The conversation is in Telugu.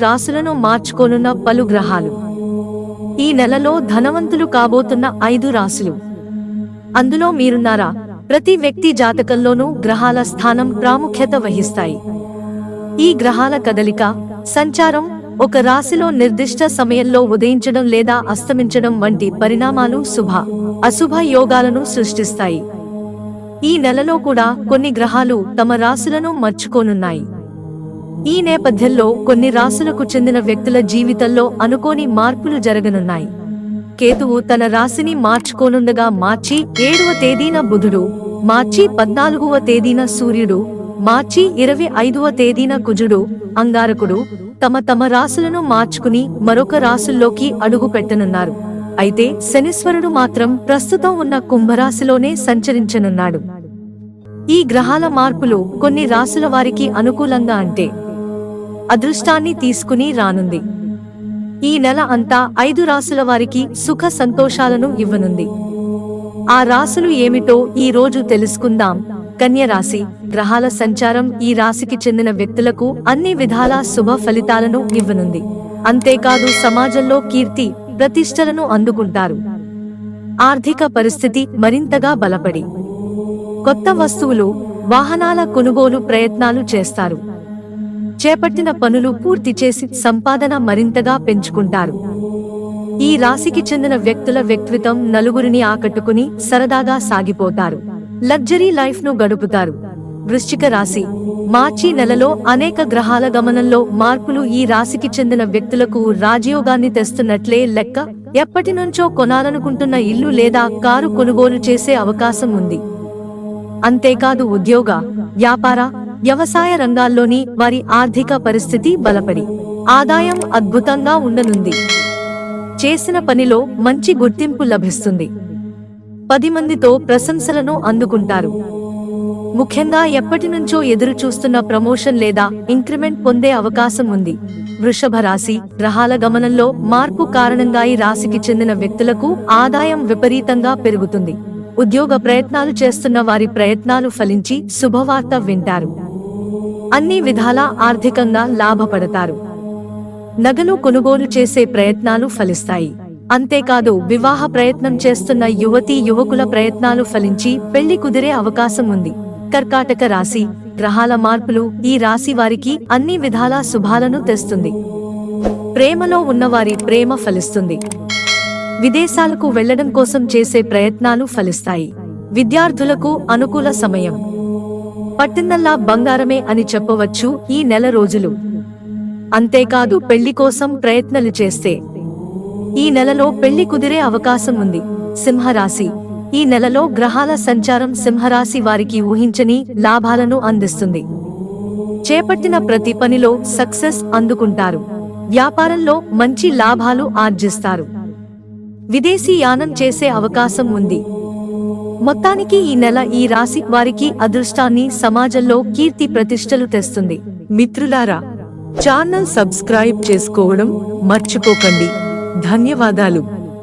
రాసులను మార్చుకోనున్న పలు గ్రహాలు. ఈ నెలలో ధనవంతులు కాబోతున్న ఐదు రాశులు. అందులో మీరున్నారా? ప్రతి వ్యక్తి జాతకంలోనూ గ్రహాల స్థానం ప్రాముఖ్యత వహిస్తాయి. ఈ గ్రహాల కదలిక సంచారం ఒక రాశిలో నిర్దిష్ట సమయంలో ఉదయించడం లేదా అస్తమించడం వంటి పరిణామాలు శుభ అశుభ యోగాలను సృష్టిస్తాయి. ఈ నెలలో కూడా కొన్ని గ్రహాలు తమ రాశులను మర్చుకోనున్నాయి. ఈ నేపథ్యంలో కొన్ని రాశులకు చెందిన వ్యక్తుల జీవితంలో అనుకోని మార్పులు జరగనున్నాయి. కేతువు తన రాశిని మార్చుకోనుండగా మార్చి ఏడవ తేదీన బుధుడు మార్చి పద్నాలుగవ తేదీన సూర్యుడు మార్చి ఇరవై ఐదవ తేదీన కుజుడు అంగారకుడు తమ తమ రాశులను మార్చుకుని మరొక రాశుల్లోకి అడుగు పెట్టనున్నారు. అయితే శనీశ్వరుడు మాత్రం ప్రస్తుతం ఉన్న కుంభరాశిలోనే సంచరించనున్నాడు. ఈ గ్రహాల మార్పులు కొన్ని రాశుల వారికి అనుకూలంగా అంటే అదృష్టాన్ని తీసుకుని రానుంది. ఈ నెల అంతా ఐదు రాసుల వారికి సుఖ సంతోషాలను ఇవ్వనుంది. ఆ రాసులు ఏమిటో ఈ రోజు తెలుసుకుందాం. కన్య రాశి గ్రహాల సంచారం ఈ రాశికి చెందిన వ్యక్తులకు అన్ని విధాల శుభ ఫలితాలను ఇవ్వనుంది. అంతేకాదు సమాజంలో కీర్తి ప్రతిష్టలను అందుకుంటారు. ఆర్థిక పరిస్థితి మరింతగా బలపడి. కొత్త వస్తువులు వాహనాల కొనుగోలు ప్రయత్నాలు చేస్తారు. చేపట్టిన పనులు పూర్తి చేసి సంపాదన మరింతగా పెంచుకుంటారు. ఈ రాశికి చెందిన వ్యక్తుల వ్యక్తిత్వం నలుగురిని ఆకట్టుకుని సరదాగా సాగిపోతారు. లగ్జరీ లైఫ్ను గడుపుతారు. వృశ్చిక రాశి. మార్చి నెలలో అనేక గ్రహాల గమనంలో మార్పులు ఈ రాశికి చెందిన వ్యక్తులకు రాజయోగాన్ని తెస్తున్నట్లే లెక్క ఎప్పటి నుంచో కొనాలనుకుంటున్న ఇల్లు లేదా కారు కొనుగోలు చేసే అవకాశం ఉంది. అంతేకాదు ఉద్యోగ వ్యాపార వ్యవసాయ రంగాల్లోని వారి ఆర్థిక పరిస్థితి బలపడి ఆదాయం అద్భుతంగా ఉండనుంది. చేసిన పనిలో మంచి గుర్తింపు లభిస్తుంది. పది మందితో ప్రశంసలను అందుకుంటారు. ముఖ్యంగా ఎప్పటి నుంచో ఎదురు చూస్తున్న ప్రమోషన్ లేదా ఇంక్రిమెంట్ పొందే అవకాశం ఉంది. వృషభ రాశి గ్రహాల గమనంలో మార్పు కారణంగా ఈ రాశికి చెందిన వ్యక్తులకు ఆదాయం విపరీతంగా పెరుగుతుంది. ఉద్యోగ ప్రయత్నాలు చేస్తున్న వారి ప్రయత్నాలు ఫలించి శుభవార్త వింటారు. అన్ని విధాలా ఆర్థికంగా లాభపడతారు. నగలు కొనుగోలు చేసే ప్రయత్నాలు ఫలిస్తాయి. అంతేకాదు వివాహ ప్రయత్నం చేస్తున్న యువతీ యువకుల ప్రయత్నాలు ఫలించి పెళ్ళి కుదిరే అవకాశం ఉంది. కర్కాటక రాశి గ్రహాల మార్పులు ఈ రాశి వారికి అన్ని విధాలా శుభాలను తెస్తుంది. ప్రేమలో ఉన్నవారి ప్రేమ ఫలిస్తుంది. విదేశాలకు వెళ్ళడం కోసం చేసే ప్రయత్నాలు ఫలిస్తాయి. విద్యార్థులకు అనుకూల సమయం. పట్టిందల్లా బంగారమే అని చెప్పవచ్చు ఈ నెల రోజులు. అంతేకాదు పెళ్ళి కోసం ప్రయత్నాలు చేస్తే. ఈ నెలలో పెళ్ళి కుదిరే అవకాశం ఉంది. సింహరాశి. ఈ నెలలో గ్రహాల సంచారం సింహరాశి వారికి ఊహించని లాభాలను అందిస్తుంది. చేపట్టిన ప్రతి పనిలో సక్సెస్ అందుకుంటారు. వ్యాపారంలో మంచి లాభాలు ఆర్జిస్తారు. విదేశీ యానం చేసే అవకాశం ఉంది. మొత్తానికి ఈ నెల ఈ రాశి వారికి అదృష్టాన్ని సమాజంలో కీర్తి ప్రతిష్టలు తెస్తుంది. మిత్రులారా ఛానల్ సబ్స్క్రైబ్ చేసుకోవడం మర్చిపోకండి. ధన్యవాదాలు.